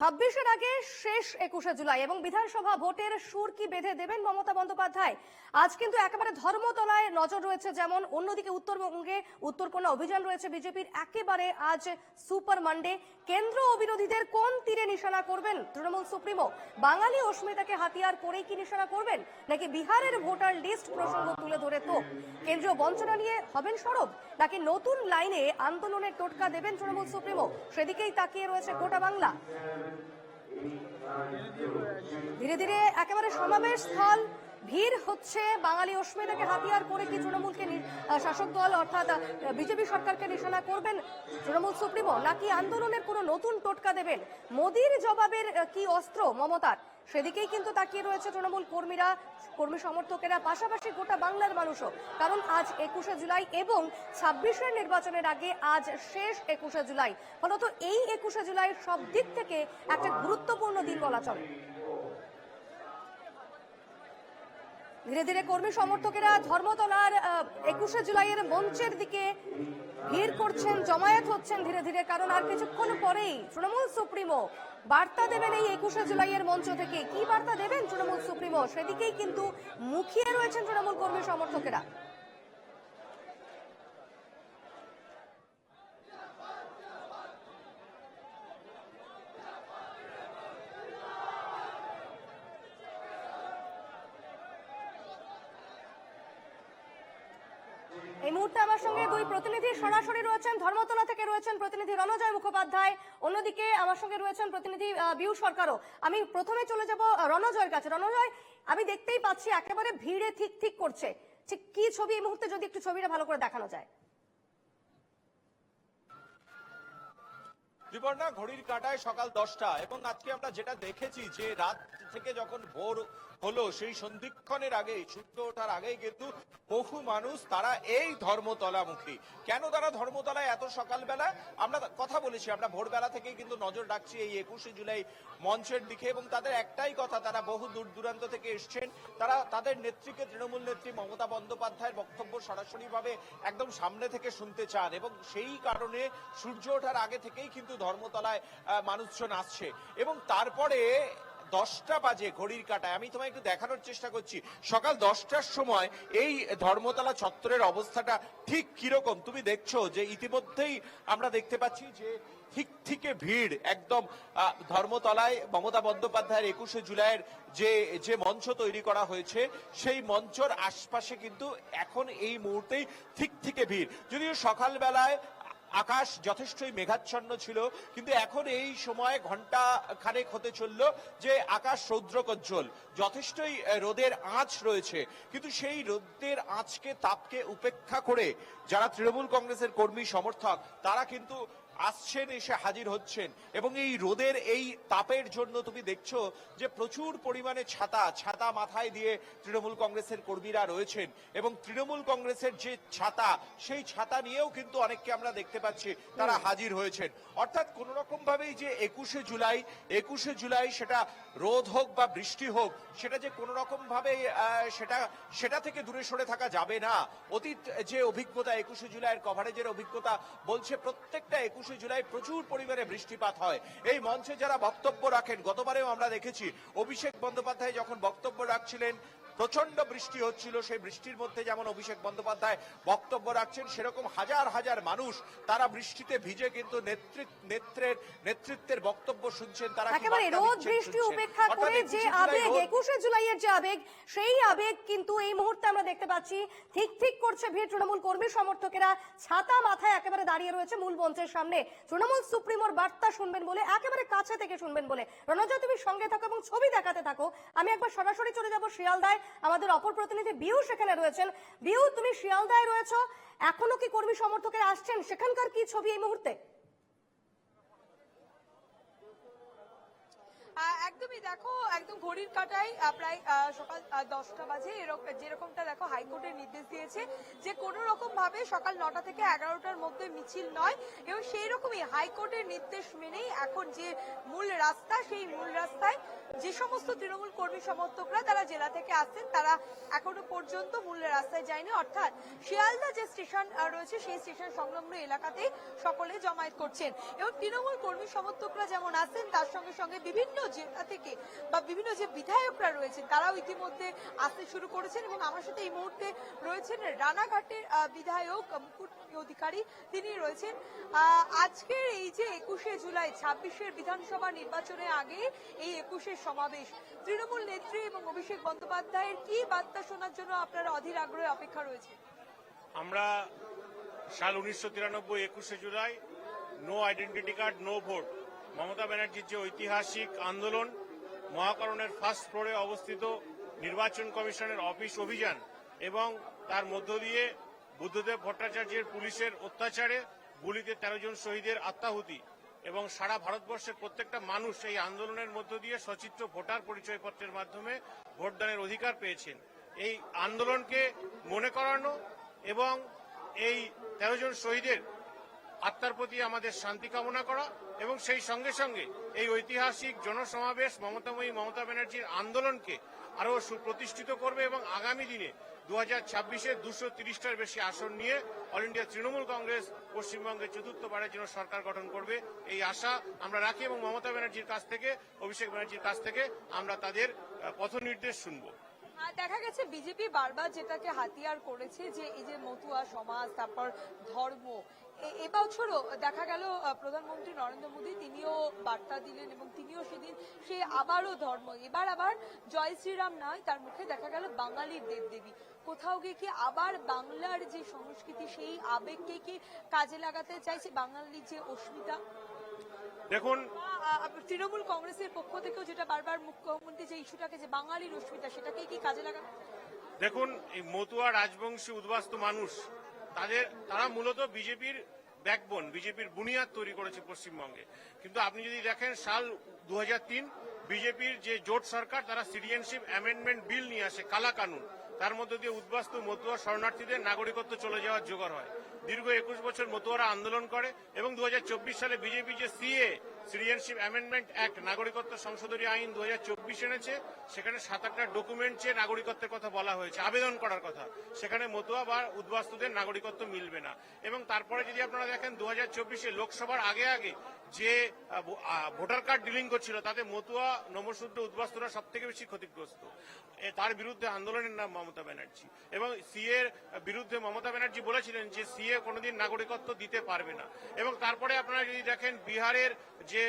ছাব্বিশের আগে শেষ একুশে জুলাই এবং বিধানসভা ভোটের সুর কি বেঁধে দেবেন মমতা বন্দ্যোপাধ্যায়? আজ কিন্তু একেবারে ধর্মতলায় নজর রয়েছে যেমন অন্যদিকে উত্তরবঙ্গে উত্তরকন্যা অভিযান রয়েছে বিজেপির। একেবারে আজ সুপার মানডে কেন্দ্র ও বিরোধীদের কোন তীরে নিশানা করবেন তৃণমূল সুপ্রিমো? বাঙালি অস্মিতাকে হাতিয়ার করেই কি নিশানা করবেন? নাকি বিহারের ভোটার লিস্ট প্রসঙ্গ তুলে ধরে তো? কেন্দ্রীয় বঞ্চনা নিয়ে হবেন সরব? নাকি নতুন লাইনে আন্দোলনের টোটকা দেবেন তৃণমূল সুপ্রিমো? সেদিকেই তাকিয়ে রয়েছে গোটা বাংলা। ধীরে ধীরে একেবারে সমাবেশ স্থল ভিড় হচ্ছে। বাঙালি অস্মিতাকে হাতিয়ার করে কি তৃণমূলকে শাসক দল অর্থাৎ বিজেপি সরকারকে নিশানা করবেন তৃণমূল সুপ্রিমো? নাকি আন্দোলনের কোনো নতুন টোটকা দেবেন? মোদির জবাবের কি অস্ত্র মমতার? সেদিকেই কিন্তু তাকিয়ে রয়েছে তৃণমূল কর্মীরা, কর্মী সমর্থকেরা, পাশাপাশি গোটা বাংলার মানুষও। কারণ আজ একুশে জুলাই এবং ছাব্বিশের নির্বাচনের আগে আজ শেষ একুশে জুলাই। ফলত এই একুশে জুলাই সব দিক থেকে একটা গুরুত্বপূর্ণ দিন বলা চলে। ধীরে ধীরে কর্মী সমর্থকেরা ধর্মতলার একুশে জুলাইয়ের মঞ্চের দিকে ভিড় করছেন, জমায়েত হচ্ছেন ধীরে ধীরে, কারণ আর কিছুক্ষণ পরেই তৃণমূল সুপ্রিমো বার্তা দেবেন এই একুশে জুলাইয়ের মঞ্চ থেকে। কি বার্তা দেবেন তৃণমূল সুপ্রিমো? সেদিকেই কিন্তু মুখিয়ে রয়েছেন তৃণমূল কর্মী সমর্থকেরা। এই মুহূর্তে আমার সঙ্গে দুই প্রতিনিধি সরাসরি রয়েছেন, ধর্মতলা থেকে রয়েছেন প্রতিনিধি রণজয় মুখোপাধ্যায়, অন্যদিকে আমার সঙ্গে রয়েছেন প্রতিনিধি বিউ সরকারও। আমি প্রথমে চলে যাব রণজয়ের কাছে। রণজয়, আমি দেখতেই পাচ্ছি একেবারে ভিড়ে ঠিক ঠিক করছে। ঠিক কি ছবি এই মুহূর্তে যদি একটু ছবিটা ভালো করে দেখানো যায়? ঘড়ির কাটায় সকাল দশটা এবং আজকে আমরা যেটা দেখেছি যে রাত থেকে যখন ভোর হলো সেই সন্ধিক্ষণের আগে, সূর্য ওঠার আগেই কিন্তু বহু মানুষ তারা এই ধর্মতলামুখী। কেন তারা ধর্মতলায় এত সকালবেলা? আমরা কথা বলেছি, আমরা ভোরবেলা থেকেই কিন্তু নজর রাখছি এই একুশে জুলাই মঞ্চের দিকে এবং তাদের একটাই কথা, তারা বহু দূর দূরান্ত থেকে এসছেন। তারা তাদের নেত্রীকে তৃণমূল নেত্রী মমতা বন্দ্যোপাধ্যায়ের বক্তব্য সরাসরিভাবে একদম সামনে থেকে শুনতে চান এবং সেই কারণে সূর্য ওঠার আগে থেকেই কিন্তু ধর্মতলায় মানুষজন আসছে। এবং তারপরে দশটা বাজে ঘড়ির কাটায়। আমি তোমায় একটু দেখানোর চেষ্টা করছি। সকাল দশটার সময় এই ধর্মতলা চত্বরের অবস্থাটা ঠিক কীরকম? তুমি দেখছ যে ইতিমধ্যেই আমরা দেখতে পাচ্ছি যে ঠিক থেকে ভিড়। একদম ধর্মতলায় মমতা বন্দ্যোপাধ্যায়ের একুশে জুলাইয়ের যে যে মঞ্চ তৈরি করা হয়েছে, সেই মঞ্চর আশপাশে কিন্তু এখন এই মুহূর্তেই ঠিক থেকে ভিড়। যদিও সকালবেলায় আকাশ যথেষ্টই মেঘাচ্ছন্ন ছিল, কিন্তু এখন এই সময় ঘণ্টা খানেক হতে চলল যে আকাশ রৌদ্রকজ্জ্বল। যথেষ্টই রোদের আঁচ রয়েছে, কিন্তু সেই রোদের আঁচকে তাপকে উপেক্ষা করে যারা তৃণমূল কংগ্রেসের কর্মী, সমর্থক, তারা কিন্তু আসছেন এসে হাজির হচ্ছেন। এবং এই রোদের এই তাপের জন্য তুমি দেখছ যে প্রচুর পরিমাণে ছাতা ছাতা মাথায় দিয়ে তৃণমূল কংগ্রেসের কর্মীরা রয়েছেন। এবং তৃণমূল কংগ্রেসের যে ছাতা সেই ছাতা নিয়েও কিন্তু অনেককে আমরা দেখতে পাচ্ছি তারা হাজির হয়েছেন। অর্থাৎ কোন রকম ভাবেই যে একুশে জুলাই একুশে জুলাই সেটা রোদ হোক বা বৃষ্টি হোক সেটা যে কোন রকম ভাবে সেটা সেটা থেকে দূরে সরে থাকা যাবে না। অতীত যে অভিজ্ঞতা একুশে জুলাইয়ের কভারেজের অভিজ্ঞতা বলছে প্রত্যেকটা একুশে জুলাই প্রচুর পরিমাণে বৃষ্টিপাত হয়। এই মঞ্চে যারা বক্তব্য রাখেন গতবারেও আমরা দেখেছি অভিষেক বন্দ্যোপাধ্যায় যখন বক্তব্য রাখছিলেন প্রচণ্ড বৃষ্টি হচ্ছিল সেই বৃষ্টির মধ্যে যেমন অভিষেক বন্দ্যোপাধ্যায় বক্তব্য রাখছেন সেরকম হাজার হাজার মানুষ তারা বৃষ্টিতে ভিজে কিন্তু নেত্রের নেতৃত্বের বক্তব্য শুনছেন তারা একেবারে রোদ বৃষ্টি উপেক্ষা করে যে আবেগ একুশে জুলাইয়ের যে আবেগ সেই আবেগ কিন্তু এই মুহূর্তে আমরা দেখতে পাচ্ছি ঠিক ঠিক করছে ভিড় তৃণমূল কর্মী সমর্থকেরা ছাতা মাথায় একেবারে দাঁড়িয়ে রয়েছে মূল মঞ্চের সামনে। তৃণমূল সুপ্রিমোর বার্তা শুনবেন বলে, একেবারে কাছে থেকে শুনবেন বলে। রণজয় তুমি সঙ্গে থাকো এবং ছবি দেখাতে থাকো। আমি একবার সরাসরি চলে যাব শিয়ালদায়। আমাদের অপর প্রতিনিধি বিউ সেখানে রয়েছেন। বিউ তুমি শিয়ালদায় রয়েছো। এখনও কি কর্মী সমর্থকের আসছেন? সেখানকার কি ছবি এই মুহূর্তে? একদমই দেখো, একদম ঘড়ির কাটায় প্রায় সকাল দশটা বাজে এরকম যেরকমটা দেখো হাইকোর্টের নির্দেশ দিয়েছে যে কোনো রকম ভাবে সকাল নটা থেকে এগারোটার মধ্যে মিছিল নয় এবং সেই রকমই হাইকোর্টের নির্দেশ মেনেই এখন যে মূল রাস্তা, সেই মূল রাস্তায় যে সমস্ত তৃণমূল কর্মী সমর্থকরা তারা জেলা থেকে আসছেন, তারা এখনও পর্যন্ত মূল রাস্তায় যায়নি। অর্থাৎ শিয়ালদা যে স্টেশন রয়েছে, সেই স্টেশন সংলগ্ন এলাকাতে সকলে জমায়েত করছেন। এবং তৃণমূল কর্মী সমর্থকরা যেমন আছেন, তার সঙ্গে সঙ্গে বিভিন্ন জেলা থেকে বা বিভিন্ন যে বিধায়করা রয়েছেন, তারাও ইতিমধ্যে আসতে শুরু করেছেন এবং আমার সাথে এই মুহূর্তে রয়েছেন রানাঘাটের বিধায়ক, মুকুট অধিকারী, তিনি রয়েছেন। আজকের এই যে একুশে জুলাই, ছাব্বিশের বিধানসভা নির্বাচনের আগে এই একুশের সমাবেশ তৃণমূল নেত্রী এবং অভিষেক বন্দ্যোপাধ্যায়ের কি বার্তা শোনার জন্য আপনারা অধীর আগ্রহে অপেক্ষা রয়েছে? আমরা সাল উনিশশো তিরানব্বই একুশে July no identity card no vote Mamata ব্যানার্জির যে ঐতিহাসিক আন্দোলন, মহাকরণের ফার্স্ট ফ্লোরে অবস্থিত নির্বাচন কমিশনের অফিস অভিযান এবং তার মধ্য দিয়ে বুদ্ধদেব ভট্টাচার্যের পুলিশের অত্যাচারে গুলিতে তেরো জন শহীদের আত্মাহুতি। এবং সারা ভারতবর্ষের প্রত্যেকটা মানুষ এই আন্দোলনের মধ্য দিয়ে সচিত্র ভোটার পরিচয়পত্রের মাধ্যমে ভোটদানের অধিকার পেয়েছেন। এই আন্দোলনকে মনে করানো এবং এই তেরো জন শহীদের আত্মার প্রতি আমাদের শান্তি কামনা করা এবং সেই সঙ্গে সঙ্গে এই ঐতিহাসিক জনসমাবেশ মমতাময়ী মমতা ব্যানার্জির আন্দোলনকে আরও সুপ্রতিষ্ঠিত করবে এবং আগামী দিনে দু হাজার ছাব্বিশে দুশো তিরিশটার বেশি আসন নিয়ে অল ইন্ডিয়া তৃণমূল কংগ্রেস পশ্চিমবঙ্গে চতুর্থবারের জন্য সরকার গঠন করবে এই আশা আমরা রাখি এবং মমতা ব্যানার্জির কাছ থেকে, অভিষেক ব্যানার্জির কাছ থেকে আমরা তাদের পথ নির্দেশ শুনব। দেখা গেছে বিজেপি বারবার যেটাকে হাতিয়ার করেছে যে এই যে মতুয়া সমাজ, তারপর ধর্ম এবছরও দেখা গেল প্রধানমন্ত্রী নরেন্দ্র মোদী তিনিও বার্তা দিলেন এবং তিনিও সেদিন সে আবারও ধর্ম। এবার আবার জয় শ্রীরাম নয় তার মুখে দেখা গেল বাঙালির দেবদেবী। কোথাও গিয়ে কি আবার বাংলার যে সংস্কৃতি সেই আবেগকে কি কাজে লাগাতে চাইছে বাঙালির যে অস্মিতা? দেখুন তৃণমূল কংগ্রেসের পক্ষ থেকেও যেটা বারবার মুখ্যমন্ত্রী যে ইস্যুটাকে যে বাঙালির অস্মিতা সেটাকে কি কাজে লাগানো দেখুন এই মতুয়া রাজবংশী উদ্বাস্তু মানুষ তাদের তারা মূলত বিজেপির ব্যাকবোন বিজেপির বুনিয়াদ তৈরি করেছে পশ্চিমবঙ্গে। কিন্তু আপনি যদি দেখেন সাল দু হাজার তিন বিজেপির যে জোট সরকার তারা সিটিজেনশিপ অ্যামেন্ডমেন্ট বিল নিয়ে আসে কালা কানুন তার মধ্যে দিয়ে উদ্বাস্তু মতুয়া শরণার্থীদের নাগরিকত্ব চলে যাওয়ার জোগাড় হয়। দীর্ঘ একুশ বছর মতুয়ারা আন্দোলন করে এবং দু হাজার চব্বিশ সালে বিজেপি যে সিএ, সিটিজেনশিপ অ্যামেন্ডমেন্ট অ্যাক্ট, নাগরিকত্ব সংশোধনী আইন দু হাজার চব্বিশ এনেছে, সেখানে সাত আটটা ডকুমেন্ট চেয়ে নাগরিকত্বের কথা বলা হয়েছে, আবেদন করার কথা, সেখানে মতুয়া বা উদ্বাস্তুদের নাগরিকত্ব মিলবে না। এবং তারপরে যদি আপনারা দেখেন দু হাজার লোকসভার আগে আগে যে ভোটার কার্ড ডিলিং করছিল, তাতে মতুয়া নমশূদ্র উদ্বাস্তুরা সব থেকে বেশি ক্ষতিগ্রস্ত। তার বিরুদ্ধে আন্দোলনের নাম মমতা ব্যানার্জি। এবং সিএ বিরুদ্ধে মমতা ব্যানার্জি বলেছিলেন যে সিএ কোনোদিন নাগরিকত্ব দিতে পারবে না। এবং তারপরে আপনারা যদি দেখেন, বিহারের যে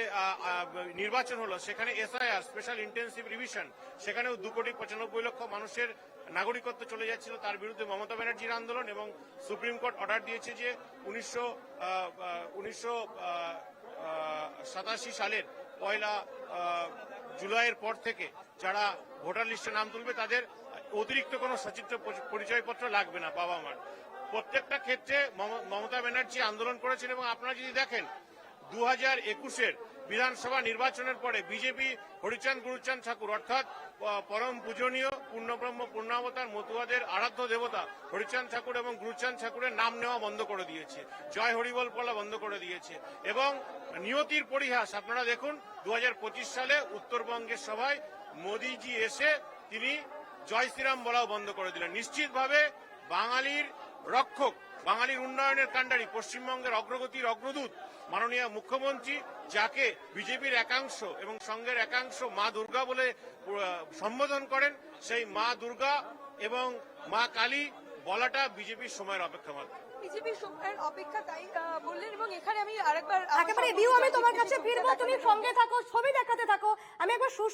নির্বাচন হলো, সেখানে এসআইআর, স্পেশাল ইন্টেন্সিভ রিভিশন, সেখানেও দু কোটি পঁচানব্বই লক্ষ মানুষের নাগরিকত্ব চলে যাচ্ছিল তার বিরুদ্ধে মমতা ব্যানার্জির আন্দোলন এবং সুপ্রিম কোর্ট অর্ডার দিয়েছে যে, উনিশশো উনিশশো সাতাশি সালের পয়লা জুলাইয়ের পর থেকে যারা ভোটার লিস্টে নাম তুলবে, তাদের অতিরিক্ত কোনো সচিত্র পরিচয়পত্র লাগবে না বাবা মার। প্রত্যেকটা ক্ষেত্রে মম- মমতা ব্যানার্জি আন্দোলন করেছেন এবং আপনারা যদি দেখেন দু হাজার একুশের বিধানসভা নির্বাচনের পরে বিজেপি, হরিচাঁদ, গুরুচাঁদ ঠাকুর, অর্থাৎ পরম পূজনীয়, পূর্ণব্রহ্ম, পূর্ণাবতার, মতুয়াদের আরাধ্য দেবতা, হরিচাঁদ ঠাকুর এবং গুরুচাঁদ ঠাকুরের নাম নেওয়া বন্ধ করে দিয়েছে। জয় হরিবল বলা বন্ধ করে দিয়েছে। এবং নিয়তির পরিহাস, আপনারা দেখুন দু হাজার পঁচিশ সালে উত্তরবঙ্গের সভায় মোদীজি এসে তিনি জয় শ্রীরাম বলাও বন্ধ করে দিলেন। নিশ্চিতভাবে বাঙালির রক্ষক, বাঙালির উন্নয়নের কাণ্ডারি, পশ্চিমবঙ্গের অগ্রগতির অগ্রদূত মাননীয় মুখ্যমন্ত্রী যাকে বিজেপির একাংশ এবং সঙ্গের একাংশ মা দুর্গা বলে সম্বোধন করেন সেই মা দুর্গা এবং মা কালী বলাটা বিজেপির সময়ের অপেক্ষা মাত্র। বিজেপি সময়ের অপেক্ষা তাই বললেন এবং এখানে আমি আরেকবার একেবারে দিও আমি তোমার কাছে ফিরবো তুমি সঙ্গে থাকো ছবি দেখাতে থাকো আমি একবার সুস্মিতা